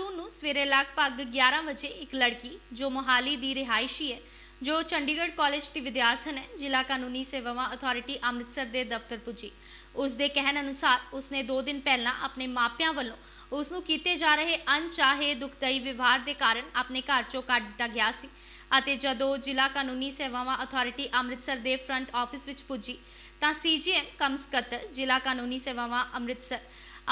ਜੂਨ ਨੂੰ ਸਵੇਰੇ ਲਗਭਗ 11 ਵਜੇ ਇੱਕ ਲੜਕੀ, ਜੋ ਮੋਹਾਲੀ ਦੀ ਰਿਹਾਇਸ਼ੀ ਹੈ, ਜੋ ਚੰਡੀਗੜ੍ਹ ਕਾਲਜ ਦੀ ਵਿਦਿਆਰਥਣ ਹੈ, ਜ਼ਿਲ੍ਹਾ ਕਾਨੂੰਨੀ ਸੇਵਾਵਾਂ ਅਥਾਰਟੀ ਅੰਮ੍ਰਿਤਸਰ ਦੇ ਦਫ਼ਤਰ ਪੁੱਜੀ। ਉਸ ਦੇ ਕਹਿਣ ਅਨੁਸਾਰ ਉਸਨੇ 2 ਦਿਨ ਪਹਿਲਾਂ ਆਪਣੇ ਮਾਪਿਆਂ ਵੱਲੋਂ ਉਸ ਨੂੰ ਕੀਤੇ ਜਾ ਰਹੇ ਅਣਚਾਹੇ ਦੁਖਦਾਈ ਵਿਵਹਾਰ ਦੇ ਕਾਰਨ ਆਪਣੇ ਘਰ ਚੋਂ ਕੱਢ ਦਿੱਤਾ ਗਿਆ ਸੀ ਅਤੇ ਜਦੋਂ ਜ਼ਿਲ੍ਹਾ ਕਾਨੂੰਨੀ ਸੇਵਾਵਾਂ ਅਥਾਰਟੀ ਅੰਮ੍ਰਿਤਸਰ ਦੇ ਫਰੰਟ ਆਫਿਸ ਵਿੱਚ ਪੁੱਜੀ, ਤਾਂ ਸੀਜੀਐਮ ਕਮ ਸਕੱਤਰ, ਜ਼ਿਲ੍ਹਾ ਕਾਨੂੰਨੀ ਸੇਵਾਵਾਂ ਅੰਮ੍ਰਿਤਸਰ,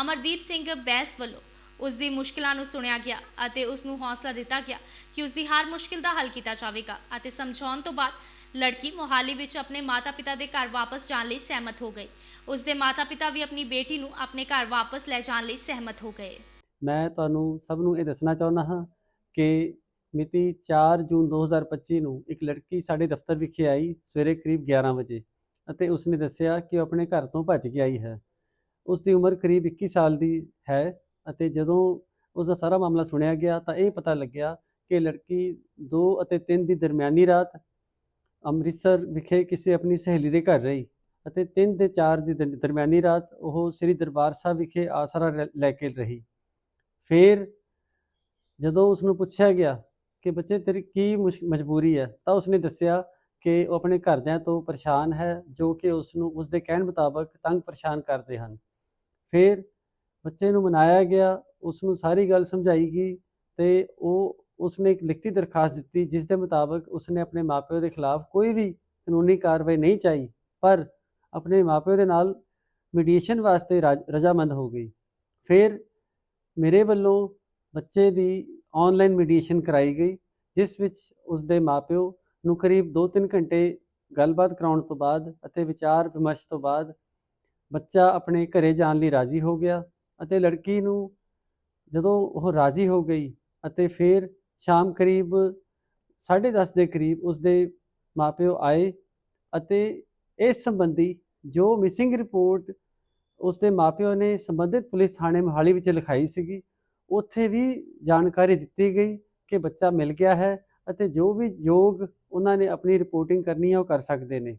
ਅਮਰਦੀਪ ਸਿੰਘ ਬੈਸ ਵੱਲੋਂ ਉਸ ਦੀ ਮੁਸ਼ਕਲਾਂ ਨੂੰ ਸੁਣਿਆ ਗਿਆ ਅਤੇ ਉਸ ਨੂੰ ਹੌਸਲਾ ਦਿੱਤਾ ਗਿਆ ਕਿ ਉਸ ਦੀ ਹਰ ਮੁਸ਼ਕਿਲ ਦਾ ਹੱਲ ਕੀਤਾ ਜਾਵੇਗਾ ਅਤੇ ਸਮਝਾਉਣ ਤੋਂ ਬਾਅਦ ਲੜਕੀ ਮੋਹਾਲੀ ਵਿੱਚ ਆਪਣੇ ਮਾਤਾ-ਪਿਤਾ ਦੇ ਘਰ ਵਾਪਸ ਜਾਣ ਲਈ ਸਹਿਮਤ ਹੋ ਗਈ। ਉਸ ਦੇ ਮਾਤਾ-ਪਿਤਾ ਵੀ ਆਪਣੀ ਬੇਟੀ ਨੂੰ ਆਪਣੇ ਘਰ ਵਾਪਸ ਲੈ ਜਾਣ ਲਈ ਸਹਿਮਤ ਹੋ ਗਏ। ਮੈਂ ਤੁਹਾਨੂੰ ਸਭ ਨੂੰ ਇਹ ਦੱਸਣਾ ਚਾਹੁੰਦਾ ਹਾਂ ਕਿ ਮਿਤੀ 4 ਜੂਨ 2025 ਨੂੰ ਇੱਕ ਲੜਕੀ ਸਾਡੇ ਦਫ਼ਤਰ ਵਿਖੇ ਆਈ ਸਵੇਰੇ ਕਰੀਬ 11 ਵਜੇ ਅਤੇ ਉਸਨੇ ਦੱਸਿਆ ਕਿ ਉਹ ਆਪਣੇ ਘਰ ਤੋਂ ਭੱਜ ਕੇ ਆਈ ਹੈ। ਉਸ ਦੀ ਉਮਰ ਕਰੀਬ 21 ਸਾਲ ਦੀ ਹੈ ਅਤੇ ਜਦੋਂ ਉਸ ਦਾ ਸਾਰਾ ਮਾਮਲਾ ਸੁਣਿਆ ਗਿਆ ਤਾਂ ਇਹ ਪਤਾ ਲੱਗਿਆ ਕਿ ਲੜਕੀ 2 ਅਤੇ 3 ਦੀ ਦਰਮਿਆਨੀ ਰਾਤ ਅੰਮ੍ਰਿਤਸਰ ਵਿਖੇ ਕਿਸੇ ਆਪਣੀ ਸਹੇਲੀ ਦੇ ਘਰ ਰਹੀ ਅਤੇ 3 ਦੇ 4 ਦੀ ਦਰਮਿਆਨੀ ਰਾਤ ਉਹ ਸ੍ਰੀ ਦਰਬਾਰ ਸਾਹਿਬ ਵਿਖੇ ਆਸਰਾ ਲੈ- ਲੈ ਕੇ ਰਹੀ। ਫਿਰ ਜਦੋਂ ਉਸ ਨੂੰ ਪੁੱਛਿਆ ਗਿਆ ਕਿ ਬੱਚੇ ਤੇਰੀ ਕੀ ਮੁਸ਼- ਮਜਬੂਰੀ ਹੈ ਤਾਂ ਉਸਨੇ ਦੱਸਿਆ ਕਿ ਉਹ ਆਪਣੇ ਘਰਦਿਆਂ ਤੋਂ ਪਰੇਸ਼ਾਨ ਹੈ ਜੋ ਕਿ ਉਸ ਨੂੰ ਉਸ ਦੇ ਕਹਿਣ ਮੁਤਾਬਕ ਤੰਗ ਪਰੇਸ਼ਾਨ ਕਰਦੇ ਹਨ। ਫਿਰ ਬੱਚੇ ਨੂੰ ਮਨਾਇਆ ਗਿਆ ਉਸ ਨੂੰ ਸਾਰੀ ਗੱਲ ਸਮਝਾਈ ਗਈ ਤੇ ਉਹ ਉਸਨੇ ਇੱਕ ਲਿਖਤੀ ਦਰਖਾਸਤ ਦਿੱਤੀ ਜਿਸ ਦੇ ਮੁਤਾਬਕ ਉਸਨੇ ਆਪਣੇ ਮਾਪਿਓ ਦੇ ਖਿਲਾਫ ਕੋਈ ਵੀ ਕਾਨੂੰਨੀ ਕਾਰਵਾਈ ਨਹੀਂ ਚਾਹੀ, ਪਰ ਆਪਣੇ ਮਾਪਿਓ ਦੇ ਨਾਲ ਮੀਡੀਏਸ਼ਨ ਵਾਸਤੇ ਰਾਜ- ਰਜ਼ਾਮੰਦ ਹੋ ਗਈ। ਫਿਰ ਮੇਰੇ ਵੱਲੋਂ ਬੱਚੇ ਦੀ ਆਨਲਾਈਨ ਮੀਡੀਏਸ਼ਨ ਕਰਾਈ ਗਈ, ਜਿਸ ਵਿੱਚ ਉਸ ਦੇ ਮਾਪਿਓ ਨੂੰ ਕਰੀਬ 2-3 ਘੰਟੇ ਗੱਲਬਾਤ ਕਰਾਉਣ ਤੋਂ ਬਾਅਦ ਅਤੇ ਵਿਚਾਰ ਵਿਮਰਸ਼ ਤੋਂ ਬਾਅਦ ਬੱਚਾ ਆਪਣੇ ਘਰੇ ਜਾਣ ਲਈ ਰਾਜ਼ੀ ਹੋ ਗਿਆ। ਅਤੇ ਲੜਕੀ ਨੂੰ ਜਦੋਂ ਉਹ ਰਾਜ਼ੀ ਹੋ ਗਈ ਅਤੇ ਫਿਰ ਸ਼ਾਮ ਕਰੀਬ 10:30 ਦੇ ਕਰੀਬ ਉਸਦੇ ਮਾਪਿਓ ਆਏ ਅਤੇ ਇਸ ਸੰਬੰਧੀ ਜੋ ਮਿਸਿੰਗ ਰਿਪੋਰਟ ਉਸਦੇ ਮਾਪਿਓ ਨੇ ਸੰਬੰਧਿਤ ਪੁਲਿਸ ਥਾਣੇ ਮੋਹਾਲੀ ਵਿੱਚ ਲਿਖਾਈ ਸੀਗੀ, ਉੱਥੇ ਵੀ ਜਾਣਕਾਰੀ ਦਿੱਤੀ ਗਈ ਕਿ ਬੱਚਾ ਮਿਲ ਗਿਆ ਹੈ ਅਤੇ ਜੋ ਵੀ ਯੋਗ ਉਹਨਾਂ ਨੇ ਆਪਣੀ ਰਿਪੋਰਟਿੰਗ ਕਰਨੀ ਹੈ ਉਹ ਕਰ ਸਕਦੇ ਨੇ।